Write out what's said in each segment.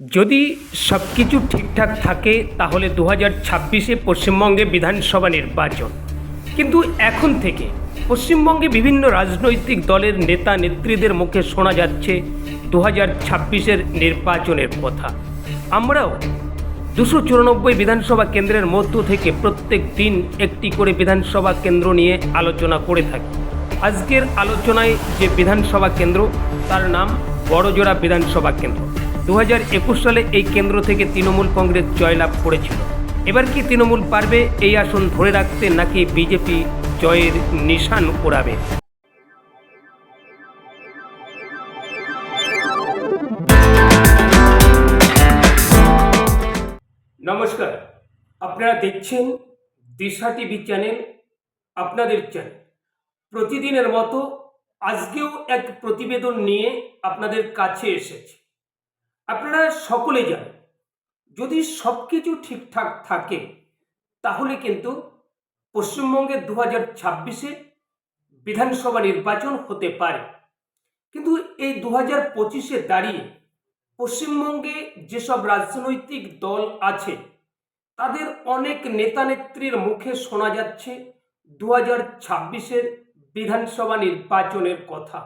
যদি সব কিছু ঠিকঠাক থাকে, তাহলে দু হাজার ছাব্বিশে পশ্চিমবঙ্গে বিধানসভা নির্বাচন। কিন্তু এখন থেকে পশ্চিমবঙ্গে বিভিন্ন রাজনৈতিক দলের নেতা নেত্রীদের মুখে শোনা যাচ্ছে দু হাজার ছাব্বিশের নির্বাচনের কথা। আমরাও দুশো চুরানব্বই বিধানসভা কেন্দ্রের মধ্য থেকে প্রত্যেক দিন একটি করে বিধানসভা কেন্দ্র নিয়ে আলোচনা করে থাকি। আজকের আলোচনায় যে বিধানসভা কেন্দ্র, তার নাম বড়জোড়া বিধানসভা কেন্দ্র। দু হাজার একুশ সালে এই কেন্দ্র থেকে তৃণমূল কংগ্রেস জয়লাভ করেছিল। এবার কি তৃণমূল পারবে, এই আসন ধরে রাখতে নাকি বিজেপি জয়ের নিশান ওড়াবে নমস্কার, আপনারা দেখছেন দিশা টিভি চ্যানেল, আপনাদের চ্যানেল। প্রতিদিনের মতো আজকেও এক প্রতিবেদন নিয়ে আপনাদের কাছে এসেছে। আপনারা সকলে জানেন যদি সব কিছু ঠিকঠাক থাকে, তাহলে কিন্তু পশ্চিমবঙ্গে দু হাজার ছাব্বিশে বিধানসভা নির্বাচন হতে পারে। কিন্তু এই দু হাজার পঁচিশে দাঁড়িয়ে পশ্চিমবঙ্গে যেসব রাজনৈতিক দল আছে, তাদের অনেক নেতানেত্রীর মুখে শোনা যাচ্ছে দু হাজার ছাব্বিশের বিধানসভা নির্বাচনের কথা।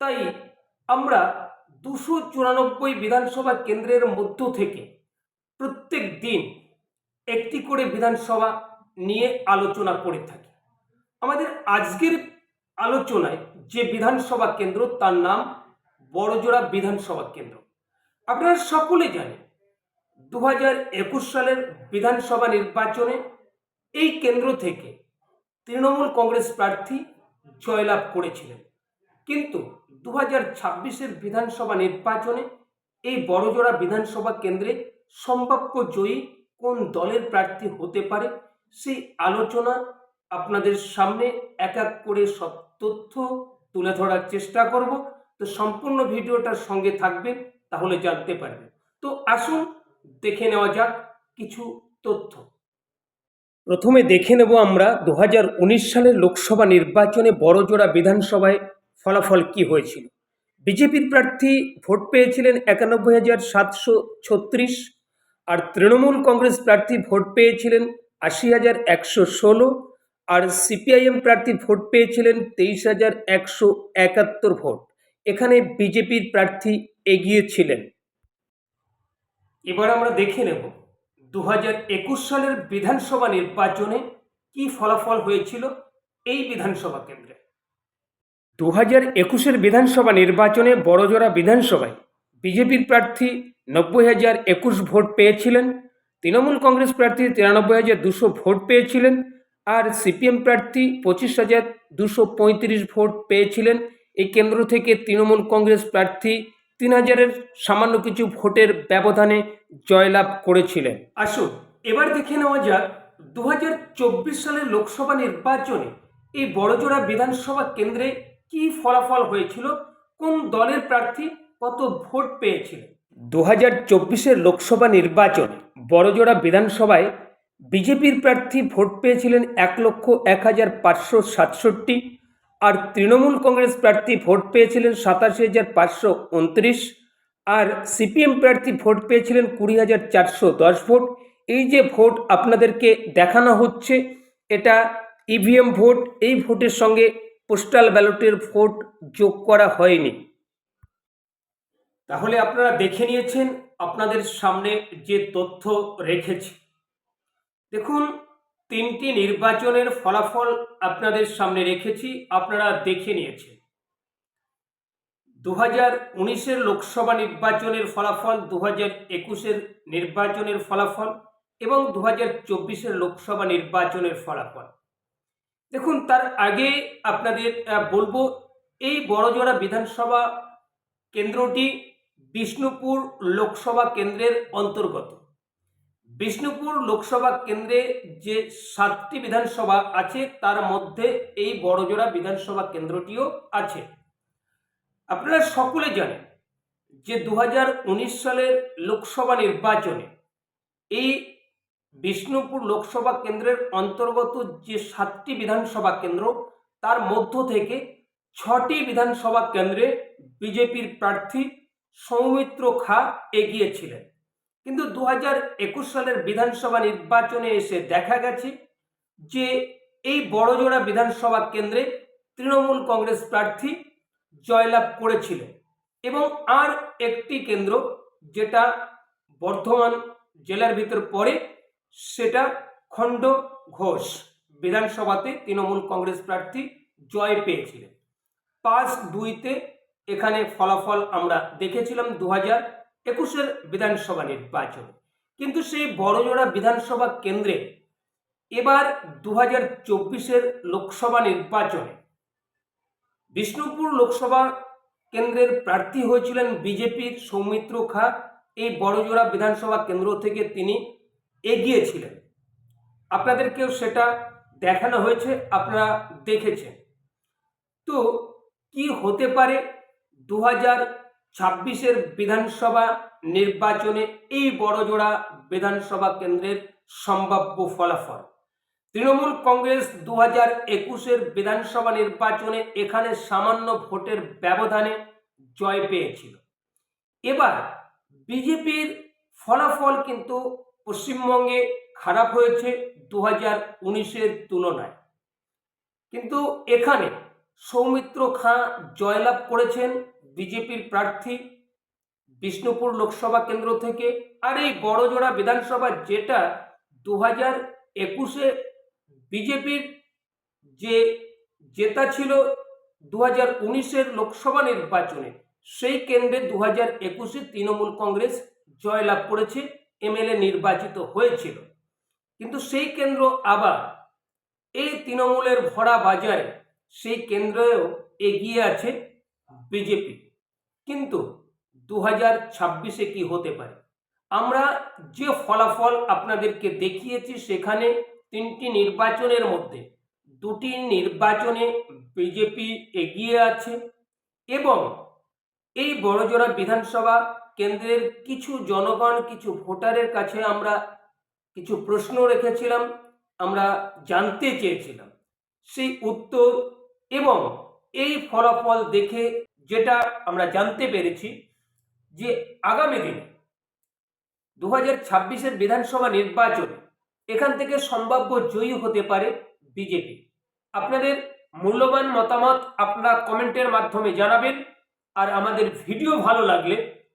তাই আমরা দুশো চুরানব্বই বিধানসভা কেন্দ্রের মধ্য থেকে প্রত্যেক দিন একটি করে বিধানসভা নিয়ে আলোচনা করে থাকি। আমাদের আজকের আলোচনায় যে বিধানসভা কেন্দ্র, তার নাম বড়জোড়া বিধানসভা কেন্দ্র। আপনারা সকলে জানেন দু হাজার একুশ সালের বিধানসভা নির্বাচনে এই কেন্দ্র থেকে তৃণমূল কংগ্রেস প্রার্থী জয়লাভ করেছিলেন। কিন্তু দু হাজার ছাব্বিশের বিধানসভা নির্বাচনে এই বড়জোড়া বিধানসভা কেন্দ্রে সম্ভাব্য জয়ী কোন দলের প্রার্থী হতে পারে, সেই আলোচনা আপনাদের সামনে এক এক করে সব তথ্য তুলে ধরার চেষ্টা করব। তো সম্পূর্ণ ভিডিওটার সঙ্গে থাকবে তাহলে জানতে পারবেন। তো আসুন দেখে নেওয়া যাক কিছু তথ্য। প্রথমে দেখে নেব আমরা দু হাজার উনিশ সালের লোকসভা নির্বাচনে বড়জোড়া বিধানসভায় ফলাফল কি হয়েছিল? বিজেপির প্রার্থী ভোট পেয়েছিলেন একানব্বই হাজার সাতশো ছত্রিশ, আর তৃণমূল কংগ্রেস প্রার্থী ভোট পেয়েছিলেন আশি হাজার একশো ষোলো, আর সিপিআইএম প্রার্থী ভোট পেয়েছিলেন তেইশ হাজার একশো একাত্তর ভোট। এখানে বিজেপির প্রার্থী এগিয়ে ছিলেন এবার আমরা দেখে নেব দু হাজার একুশ সালের বিধানসভা নির্বাচনে কি ফলাফল হয়েছিল এই বিধানসভা কেন্দ্রে। দু হাজার একুশের বিধানসভা নির্বাচনে বড়জোড়া বিধানসভায় বিজেপির প্রার্থী নব্বই হাজার একুশ ভোট পেয়েছিলেন, তৃণমূল কংগ্রেস প্রার্থী তিরানব্বই হাজার দুশো ভোট পেয়েছিলেন, আর সিপিএম প্রার্থী পঁচিশ হাজার দুশো পঁয়ত্রিশ ভোট পেয়েছিলেন। এই কেন্দ্র থেকে তৃণমূল কংগ্রেস প্রার্থী তিন হাজারের সামান্য কিছু ভোটের ব্যবধানে জয়লাভ করেছিলেন। আসুন, এবার দেখে নেওয়া যাক দু হাজার চব্বিশ সালের লোকসভা নির্বাচনে এই বড়জোড়া বিধানসভা কেন্দ্রে কি ফলাফল হয়েছিল? কোন দলের প্রার্থী কত ভোট পেয়েছিলেন দু হাজার চব্বিশের লোকসভা নির্বাচনে, বড়জোড়া বিধানসভায় বিজেপির প্রার্থী ভোট পেয়েছিলেন এক লক্ষ এক হাজার পাঁচশো সাতষট্টি, আর তৃণমূল কংগ্রেস প্রার্থী ভোট পেয়েছিলেন সাতাশি হাজার পাঁচশো উনত্রিশ, আর সিপিএম প্রার্থী ভোট পেয়েছিলেন কুড়ি হাজার চারশো দশ ভোট। এই যে ভোট আপনাদেরকে দেখানো হচ্ছে, এটা ইভিএম ভোট, এই ভোটের সঙ্গে পোস্টাল ব্যালটের ভোট যোগ করা হয়নি। তাহলে আপনারা দেখে নিয়েছেন আপনাদের সামনে যে তথ্য রেখেছি। দেখুন, তিনটি নির্বাচনের ফলাফল আপনাদের সামনে রেখেছি, আপনারা দেখে নিয়েছেন। দু হাজার উনিশের লোকসভা নির্বাচনের ফলাফল দু হাজার একুশের নির্বাচনের ফলাফল এবং দু হাজার চব্বিশের লোকসভা নির্বাচনের ফলাফল। দেখুন, তার আগে আপনাদের বলব, এই বড়জোড়া বিধানসভা কেন্দ্রটি বিষ্ণুপুর লোকসভা কেন্দ্রের অন্তর্গত। বিষ্ণুপুর লোকসভা কেন্দ্রে যে সাতটি বিধানসভা আছে, তার মধ্যে এই বড়জোড়া বিধানসভা কেন্দ্রটিও আছে। আপনারা সকলে জানেন যে দু হাজার উনিশ সালের লোকসভা নির্বাচনে এই বিষ্ণুপুর লোকসভা কেন্দ্রের অন্তর্গত যে সাতটি বিধানসভা কেন্দ্র, তার মধ্য থেকে ছটি বিধানসভা কেন্দ্রে বিজেপির প্রার্থী সৌমিত্র খা এগিয়েছিলেন। কিন্তু দু হাজার একুশ সালের বিধানসভা নির্বাচনে এসে দেখা গেছে যে এই বড়জোড়া বিধানসভা কেন্দ্রে তৃণমূল কংগ্রেস প্রার্থী জয়লাভ করেছিলেন এবং আর একটি কেন্দ্র যেটা বর্ধমান জেলার ভিতর পড়ে সেটা খণ্ড ঘোষ। বিধানসভাতে তৃণমূল কংগ্রেস প্রার্থী জয় পেয়েছিলেন। পাঁচ দুইতে এখানে ফলাফল আমরা দেখেছিলাম দু হাজার একুশের বিধানসভা নির্বাচন। কিন্তু সেই বড়জোড়া বিধানসভা কেন্দ্রে এবার দু হাজার চব্বিশের লোকসভা নির্বাচনে বিষ্ণুপুর লোকসভা কেন্দ্রের প্রার্থী হয়েছিলেন বিজেপির সৌমিত্র খা। এই বড়জোড়া বিধানসভা কেন্দ্র থেকে তিনি এগিয়েছিলেন। আপনাদেরকেও সেটা দেখানো হয়েছে, আপনারা দেখেছেন। তো কি হতে পারে দু হাজার ছাব্বিশের বিধানসভা নির্বাচনে এই বড়জোড়া বিধানসভা কেন্দ্রের সম্ভাব্য ফলাফল? তৃণমূল কংগ্রেস দু হাজার একুশের বিধানসভা নির্বাচনে এখানে সামান্য ভোটের ব্যবধানে জয় পেয়েছিল। এবার বিজেপির ফলাফল কিন্তু পশ্চিমবঙ্গে খারাপ হয়েছে দু হাজার উনিশের তুলনায়। কিন্তু এখানে সৌমিত্র খাঁ জয়লাভ করেছেন বিজেপির প্রার্থী বিষ্ণুপুর লোকসভা কেন্দ্র থেকে। আর এই বড়জোড়া বিধানসভা যেটা দু হাজার একুশে বিজেপির যে জেতা ছিল দু হাজার উনিশের লোকসভা নির্বাচনে, সেই কেন্দ্রে দু হাজার একুশে তৃণমূল কংগ্রেস জয়লাভ করেছে। এমএলএ নির্বাচিত হয়েছিল। কিন্তু সেই কেন্দ্র আবার এই তৃণমূলের ভরা বাজারে সেই কেন্দ্রেও এগিয়ে আছে বিজেপি। কিন্তু দু হাজার ছাব্বিশে কি হতে পারে? আমরা যে ফলাফল আপনাদেরকে দেখিয়েছি সেখানে তিনটি নির্বাচনের মধ্যে দুটি নির্বাচনে বিজেপি এগিয়ে আছে এবং এই বড়জোড়া বিধানসভা কেন্দ্রের কিছু জনগণ, কিছু ভোটারের কাছে আমরা কিছু প্রশ্ন রেখেছিলাম, আমরা জানতে চেয়েছিলাম। সেই উত্তর এবং এই ফলাফল দেখে যেটা আমরা জানতে পেরেছি যে আগামী দিনে দু হাজার ছাব্বিশের বিধানসভা নির্বাচন এখান থেকে সম্ভাব্য জয়ী হতে পারে বিজেপি। আপনাদের মূল্যবান মতামত আপনারা কমেন্টের মাধ্যমে জানাবেন, আর আমাদের ভিডিও ভালো লাগলে